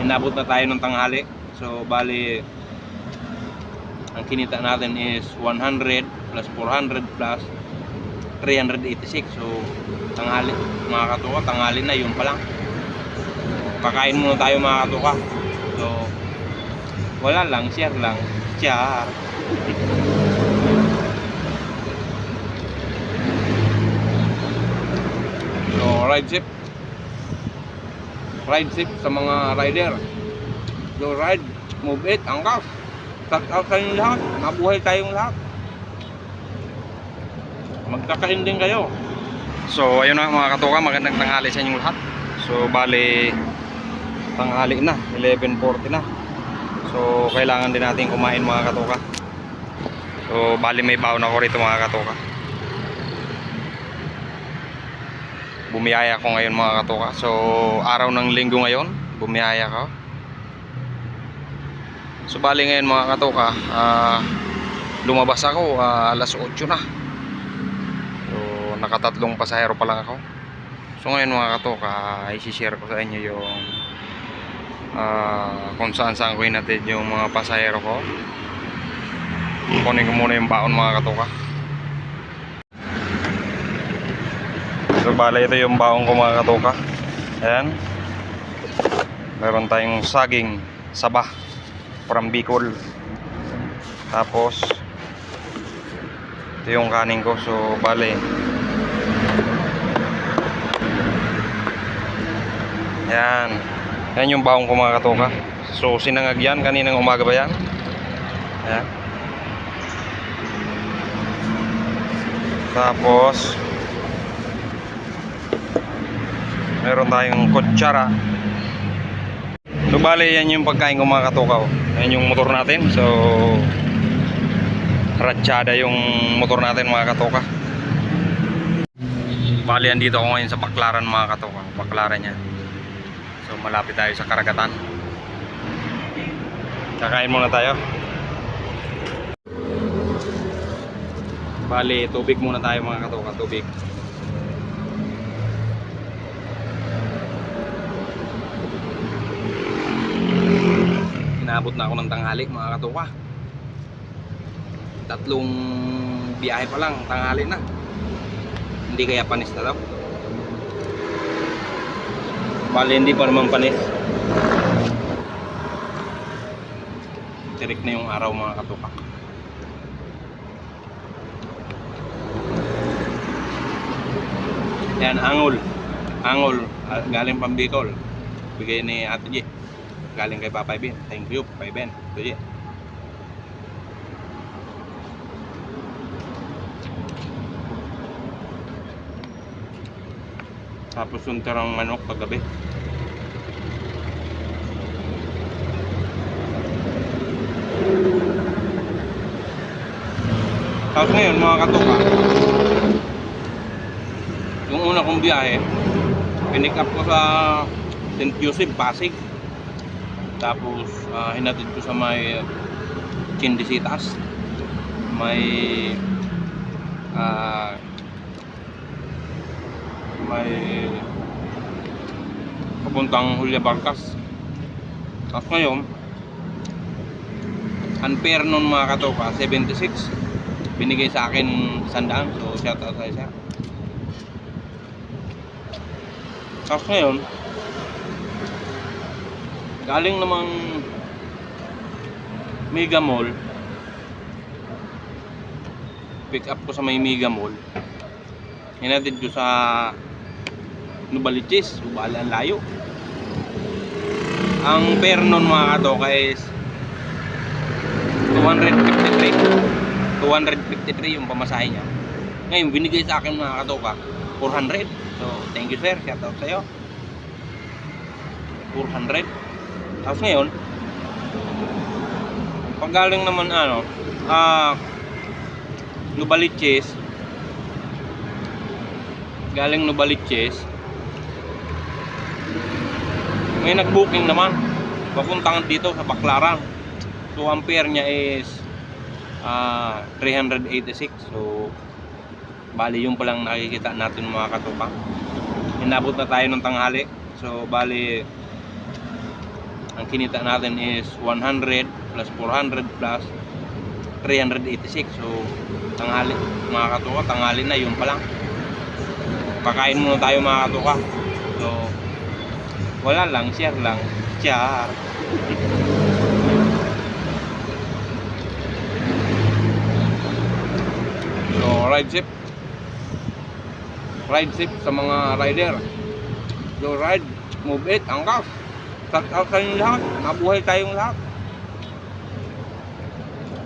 inabot na tayo ng tanghali. So, bali, ang kinita natin is 100 plus 400 plus 386. So, tanghali, mga katuka, tanghali na, yun pa lang. Kakain muna tayo mga katuka. So, wala lang, share lang. Share. So, ride ship. Ride ship sa mga rider. So, ride, move it, angkas. Shout out sa inyong lahat. Mabuhay tayong lahat. Magkakain din kayo. So ayun na mga katoka, magandang tanghali sa inyong lahat. So bali tanghali na, 11:40 na. So kailangan din natin kumain mga katoka. So bali may baon ako rito mga katoka. Bumiyaya ko ngayon mga katoka. So araw ng linggo ngayon, bumiyaya ko. So bali ngayon mga katoka, ah, lumabas ako ah, alas 8 na. So, nakatatlong pasahero pa lang ako. So, ngayon mga katoka, i-share ko sa inyo yung ah, kung saan saan ko hinatid yung mga pasahero ko. Kunin ko muna yung baon mga katoka. So, bala ito yung baon ko mga katoka. Ayan. Meron tayong saging, sabah, from Bicol. Tapos, ito yung kanin ko. So, bale. Yan. Yan yung baong ko mga katoka. So, sinangag yan. Kaninang umaga ba yan? Ayan. Tapos, meron tayong kutsara. So, bale, yan yung pagkain ko mga katoka. oh. Yan yung motor natin. So, ratsyada yung motor natin mga katoka. Bali, andito ako ngayon sa Baklaran mga katoka. Baklaran yan. So, malapit tayo sa karagatan. Kakain muna tayo. Bali, tubig muna tayo mga katoka. Tubig. Inabot na ako ng tanghali mga katoka tatlong biyahe pa lang tanghali na. Hindi kaya panis na daw. Bali hindi pa naman panis. Tirik na yung araw mga katupak yan angol. Angol ah, galing pang Bicol bigay ni Ate G galing kay Papay Ben thank you Papay Ben G Tapos yung tirang manok kagabi. Tapos ngayon mga katuka, yung una kong biyahe, pinick up ko sa St. Joseph, Pasig. Tapos ah, hinatid ko sa may Chindisitas. May ah may papuntang Julia Barcas. Tapos ngayon, unfair nun mga katoka, 76. Binigay sa akin sandaan, so shout out sa isa. Tapos ngayon, galing namang Mega Mall, pick up ko sa may Mega Mall, hinatid ko sa Nubaliches, Ubali ang layo. Ang fare nun mga katoka is 253. 253 yung pamasahe niya. Ngayon, binigay sa akin mga katoka, 400. So, thank you sir, shout out sa'yo. 400. Tapos ngayon, pag galing naman ano, ah, Nubaliches, galing Nubaliches, may nag-booking naman. Papuntang dito sa Baclaran. So fare niya is ah, 386 so bali yung palang nakikita natin mga katupa. Inabot na tayo ng tanghali. So bali ang kinita natin is 100 plus 400 plus 386 so tanghali mga katuka tanghali na yun pa lang. Kakain muna tayo mga katuka. So wala lang share lang share. So ride ship. Ride ship sa mga rider. So ride move it angkas shout out inyo lahat mabuhay tayong lahat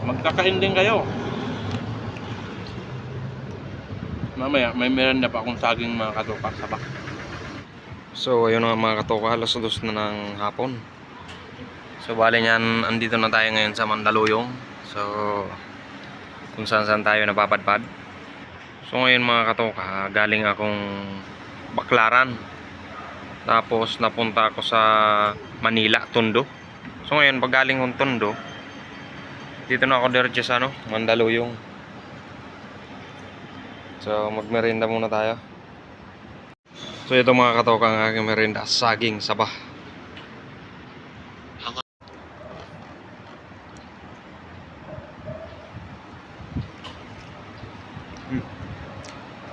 magkakain din kayo mamaya may merenda pa akong saging mga katuka sa bak So ayun nga mga katoka, alas dos na ng hapon. So bali niyan, andito na tayo ngayon sa Mandaluyong. So kung saan saan tayo napapadpad. So ngayon mga katoka, galing akong Baklaran. Tapos napunta ako sa Manila, Tondo. So ngayon pag galing kong Tondo, dito na ako diretso sa ano, Mandaluyong. So magmerienda muna tayo. So ito mga katoka ang aking merienda, saging sabah.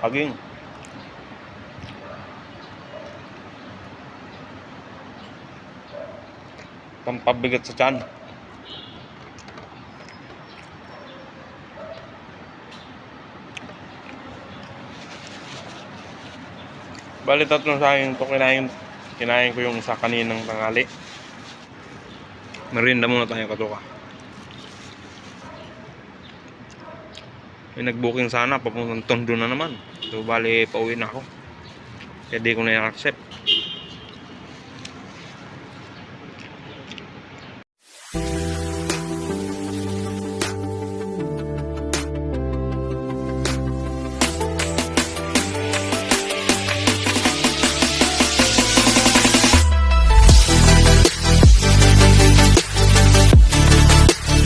saging pampabigat sa tiyan Bali tatlong sayang to kinain kinain ko yung isa kaninang tangali. Merienda muna tayo katuka. May nag-booking sana papuntang Tondo na naman. So bali pauwi na ako. Kaya di ko na i-accept.